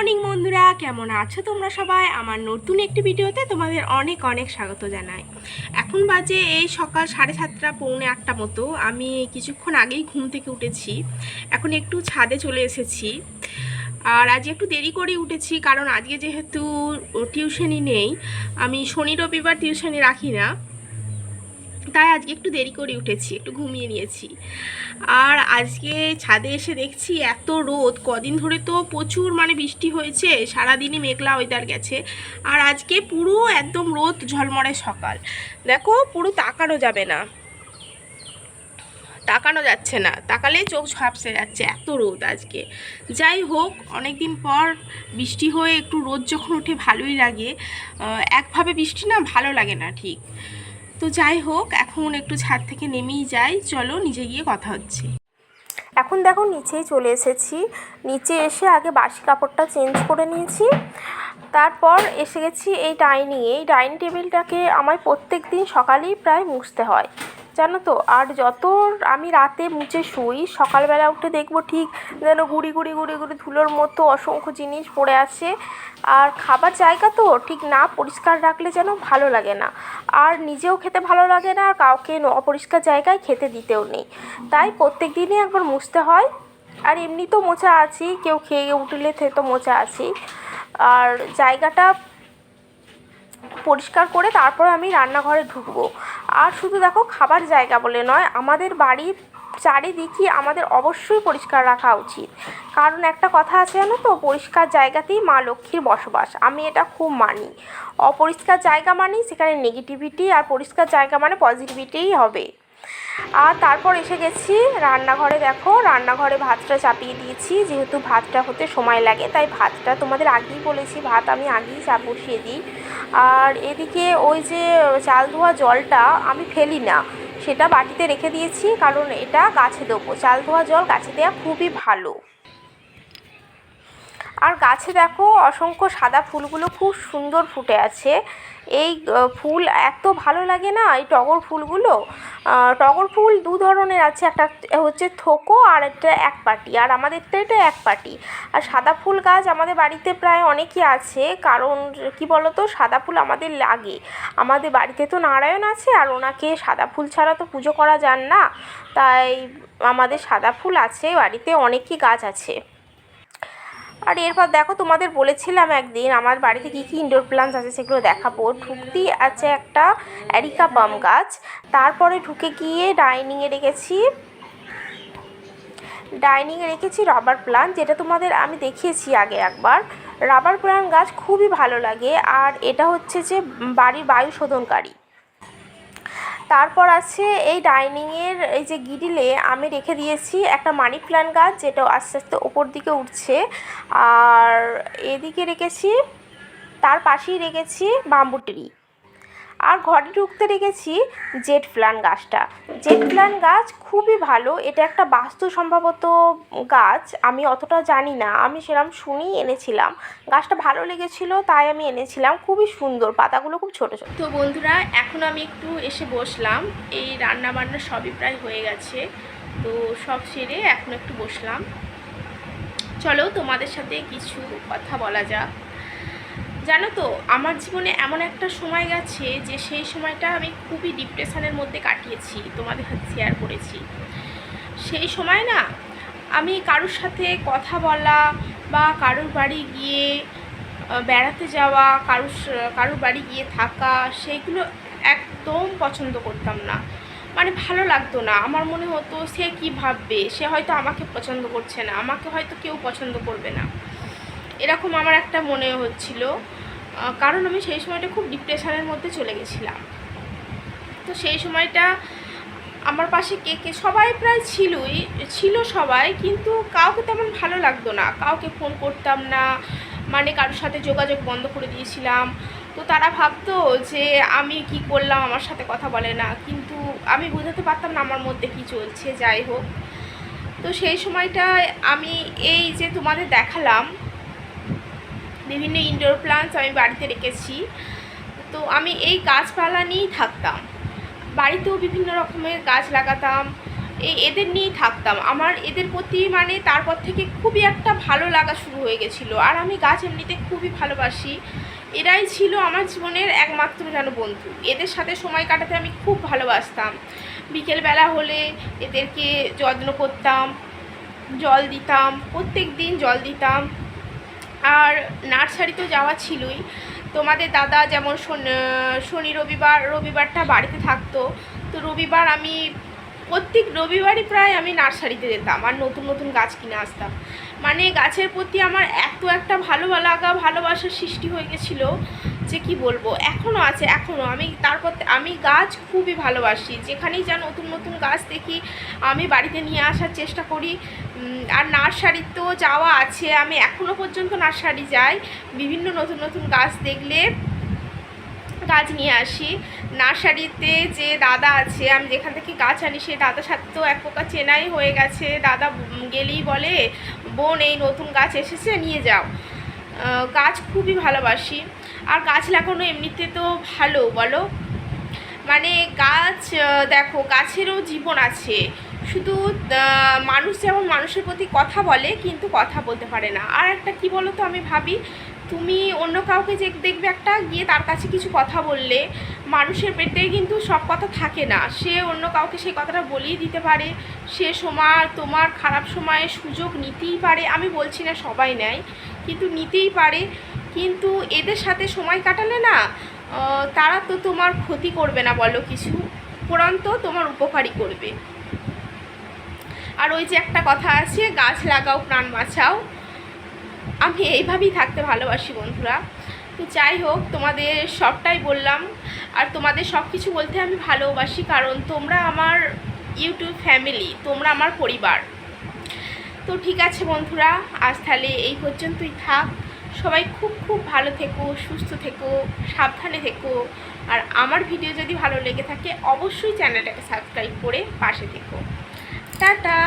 Morning বন্ধুরা, কেমন আছো তোমরা সবাই? আমার নতুন একটি ভিডিওতে তোমাদের অনেক অনেক স্বাগত জানাই। এখন বাজে এই সকাল সাড়ে সাতটা, পৌনে আটটা মতো। আমি কিছুক্ষণ আগেই ঘুম থেকে উঠেছি। এখন একটু ছাদে চলে এসেছি। আর আজ একটু দেরি করে উঠেছি, কারণ আজকে যেহেতু টিউশনই নেই, আমি শনি, রবিবার টিউশনি রাখি না। তাই আজকে একটু দেরি করে উঠেছি, একটু ঘুমিয়ে নিয়েছি। আর আজকে ছাদে এসে দেখছি এত রোদ, কদিন ধরে তো প্রচুর মানে বৃষ্টি হয়েছে, সারাদিনই মেঘলা ওয়েদার গেছে। আর আজকে পুরো একদম রোদ ঝলমরে সকাল। দেখো, পুরো তাকানো যাবে না। তাকানো যাচ্ছে না, তাকালে চোখ ঝাপসে যাচ্ছে, এত রোদ আজকে। যাই হোক অনেক দিন পর বৃষ্টি হয়ে একটু রোদ যখন ওঠে ভালোই লাগে। একভাবে বৃষ্টি না, ভালো লাগে না ঠিক। তো যাই হোক, এখন একটু ছাদ থেকে নেমেই যাই। চলো নিজে গিয়ে কথা হচ্ছে। এখন দেখো নিচেই চলে এসেছি। নিচে এসে আগে বাসি কাপড়টা চেঞ্জ করে নিয়েছি। তারপর এসে গেছি এই ডাইনিংয়ে। এই ডাইনিং টেবিলটাকে আমায় প্রত্যেক দিন সকালেই প্রায় মুছতে হয়। জানো তো? আর যত আমি রাতে মুছে শুই, সকালবেলা উঠে দেখব ঠিক যেন গুড়ি গুড়ি গুড়ি গুড়ি ধুলোর মতো অসংখ্য জিনিস পড়ে আছে। আর খাবার জায়গা তো ঠিক না, পরিষ্কার রাখলে যেন ভালো লাগে না। আর নিজেও খেতে ভালো লাগে না, আর কাউকে অপরিষ্কার জায়গায় খেতে দিতেও নেই। তাই প্রত্যেক দিনই একবার মুছতে হয়। আর এমনি তো মোছা আছি, কেউ খেয়ে উঠলে তো মোচা আছি। আর জায়গাটা পরিষ্কার করে তারপর আমি রান্নাঘরে ঢুকবো। আর শুধু দেখো খাবার জায়গা বলে নয়, আমাদের বাড়ির চারিদিকই আমাদের অবশ্যই পরিষ্কার রাখা উচিত। কারণ একটা কথা আছে জানো তো, পরিষ্কার জায়গাতেই মা লক্ষ্মীর বসবাস। আমি এটা খুব মানি। অপরিষ্কার জায়গা মানেই সেখানে নেগেটিভিটি আর পরিষ্কার জায়গা মানে পজিটিভিটিই হবে। আর তারপর এসে গেছি রান্নাঘরে। দেখো, রান্নাঘরে ভাতটা চাপিয়ে দিয়েছি। যেহেতু ভাতটা হতে সময় লাগে, তাই ভাতটা তোমাদের আগেই বলেছি, ভাত আমি আগেই চা বসিয়ে দিই। আর এদিকে ওই যে চাল ধোয়া জলটা আমি ফেলি না, সেটা বাটিতে রেখে দিয়েছি, কারণ এটা গাছে দেবো। চাল ধোয়া জল গাছে দেওয়া খুবই ভালো। আর গাছে দেখো অসংখ্য সাদা ফুলগুলো খুব সুন্দর ফুটে আছে। এই ফুল এত ভালো লাগে না, এই টগর ফুলগুলো? টগর ফুল দু ধরনের আছে, একটা হচ্ছে থোকো আর একটা এক পাটি আর আমাদেরটা এটা এক পাটি আর সাদা ফুল গাছ আমাদের বাড়িতে প্রায় অনেকই আছে, কারণ কি বলতো, সাদা ফুল আমাদের লাগে। আমাদের বাড়িতে তো নারায়ণ আছে, আর ওনাকে সাদা ফুল ছাড়া তো পুজো করা যান না। তাই আমাদের সাদা ফুল আছে, বাড়িতে অনেকই গাছ আছে। আর এরপর দেখো তোমাদের বলেছিলাম একদিন আমার বাড়িতে কী কী ইনডোর প্লান্টস আছে সেগুলো দেখাবো। ঢুকতেই আছে একটা অ্যারিকা বাম গাছ। তারপরে ঢুকে গিয়ে ডাইনিংয়ে রেখেছি। ডাইনিংয়ে রেখেছি রাবার প্লান্ট যেটা তোমাদের আমি দেখিয়েছি আগে একবার। রাবার প্লান্ট গাছ খুবই ভালো লাগে। আর এটা হচ্ছে যে বাড়ির বায়ু শোধনকারী তারপর আছে এই ডাইনিংয়ের এই যে গিডিলে আমি রেখে দিয়েছি একটা মানি প্ল্যান্ট গাছ, যেটা আস্তে আস্তে ওপর দিকে উঠছে। আর এদিকে রেখেছি, তার পাশেই রেখেছি বাম্বু ট্রি। আর ঘরে ঢুকতে রেখেছি জেট প্ল্যান গাছটা। জেট প্ল্যান গাছ খুবই ভালো, এটা একটা বাস্তু সম্ভবত গাছ, আমি অতটা জানি না, আমি সেরকম শুনি এনেছিলাম। গাছটা ভালো লেগেছিল, তাই আমি এনেছিলাম, খুবই সুন্দর, পাতাগুলো খুব ছোটো ছোটো। তো বন্ধুরা, এখন আমি একটু এসে বসলাম, এই রান্না বান্না সবই প্রায় হয়ে গেছে, তো সব সেরে এখন একটু বসলাম। চলো তোমাদের সাথে কিছু কথা বলা যাক। জানো তো, আমার জীবনে এমন একটা সময় গেছে যে সেই সময়টা আমি খুবই ডিপ্রেশনের মধ্যে কাটিয়েছি, তোমাদের সাথে শেয়ার করেছি। সেই সময় না, আমি কারোর সাথে কথা বলা বা কারোর বাড়ি গিয়ে বেড়াতে যাওয়া, কারোর কারোর বাড়ি গিয়ে থাকা সেইগুলো একদম পছন্দ করতাম না। মানে ভালো লাগতো না। আমার মনে হতো, সে কি ভাববে? সে হয়তো আমাকে পছন্দ করছে না, আমাকে হয়তো কেউ পছন্দ করবে না। এরকম আমার একটা মনে হচ্ছিল কারণ আমি সেই সময়টা খুব ডিপ্রেশনের মধ্যে চলে গেছিলাম। তো সেই সময়টা আমার পাশে কে কে, সবাই প্রায় ছিলই, ছিল সবাই, কিন্তু কাউকে তেমন ভালো লাগতো না। কাউকে ফোন করতাম না মানে কারোর সাথে যোগাযোগ বন্ধ করে দিয়েছিলাম। তো তারা ভাবতো যে আমি কি করলাম, আমার সাথে কথা বলে না, কিন্তু আমি বোঝাতে পারতাম না আমার মধ্যে কি চলছে, যাই হোক। তো সেই সময়টায় আমি এই যে তোমাদের দেখালাম বিভিন্ন ইনডোর প্লান্টস আমি বাড়িতে রেখেছি। তো আমি এই গাছপালা নিয়েই থাকতাম। বাড়িতেও বিভিন্ন রকমের গাছ লাগাতাম। এই এদের নিয়েই থাকতাম। আমার এদের প্রতি মানে তারপর থেকে খুবই একটা ভালো লাগা শুরু হয়ে গেছিল। আর আমি গাছ এমনিতে খুবই ভালোবাসি। এরাই ছিল আমার জীবনের একমাত্র যেন বন্ধু। এদের সাথে সময় কাটাতে আমি খুব ভালোবাসতাম। বিকেলবেলা হলে এদেরকে যত্ন করতাম, জল দিতাম প্রত্যেক দিন জল দিতাম। আর নার্সারি তো যাওয়া ছিলই। তোমাদের দাদা যেমন শন- রবিবার, রবিবারটা বাড়িতে থাকতো। তো রবিবার আমি প্রত্যেক রবিবারই প্রায় আমি নার্সারিতে যেতাম আর নতুন নতুন গাছ কিনে আসতাম। মানে গাছের প্রতি আমার এত একটা ভালো লাগা ভালোবাসার সৃষ্টি হয়ে গেছিল যে কি বলব এখনও আছে এখনও আমি তারপর আমি গাছ খুবই ভালোবাসি। যেখানেই যা নতুন নতুন গাছ দেখি, আমি বাড়িতে নিয়ে আসার চেষ্টা করি। আর নার্সারি তো যাওয়া আছে। আমি এখনও পর্যন্ত নার্সারি যাই। বিভিন্ন নতুন নতুন গাছ দেখলে গাছ নিয়ে আসি। নার্সারিতে যে দাদা আছে, আমি যেখান থেকে গাছ আনি সেই দাদার সাথে তো এক প্রকার চেনাই হয়ে গেছে। দাদা গেলেই বলে, বোন, এই নতুন গাছ এসেছে, নিয়ে যাও। গাছ খুবই ভালোবাসি। আর গাছ লাগানো এমনিতে তো ভালো, বলো? মানে গাছ দেখো, গাছেরও জীবন আছে। শুধু মানুষ যেমন মানুষের প্রতি কথা বলে, কিন্তু কথা বলতে পারে না। আর একটা কি বলো তো আমি ভাবি? তুমি অন্য কাউকে যে দেখবে একটা, গিয়ে তার কাছে কিছু কথা বললে, মানুষের পেটে কিন্তু সব কথা থাকে না। সে অন্য কাউকে সেই কথাটা বলিয়ে দিতে পারে। সে সময়, তোমার খারাপ সময়ে সুযোগ নিতেই পারে। আমি বলছি না সবাই নেয়, কিন্তু নিতেই পারে। কিন্তু এদের সাথে সময় কাটালে না তারা তো তোমার ক্ষতি করবে না বলো কিছু। উপরন্ত তোমার উপকারই করবে। আর ওই যে একটা কথা আছে, গাছ লাগাও, প্রাণ বাঁচাও। আমি এইভাবেই থাকতে ভালোবাসি বন্ধুরা। তো যাই হোক, তোমাদের সবটাই বললাম। আর তোমাদের সব কিছু বলতে আমি ভালোবাসি, কারণ তোমরা আমার ইউটিউব ফ্যামিলি, তোমরা আমার পরিবার। তো ঠিক আছে বন্ধুরা, আজ তাহলে এই পর্যন্তই থাক। সবাই খুব খুব ভালো থেকো, সুস্থ থেকো, সাবধানে থেকো। আর আমার ভিডিও যদি ভালো লেগে থাকে, অবশ্যই চ্যানেলটাকে সাবস্ক্রাইব করে পাশে থেকো। টাটা!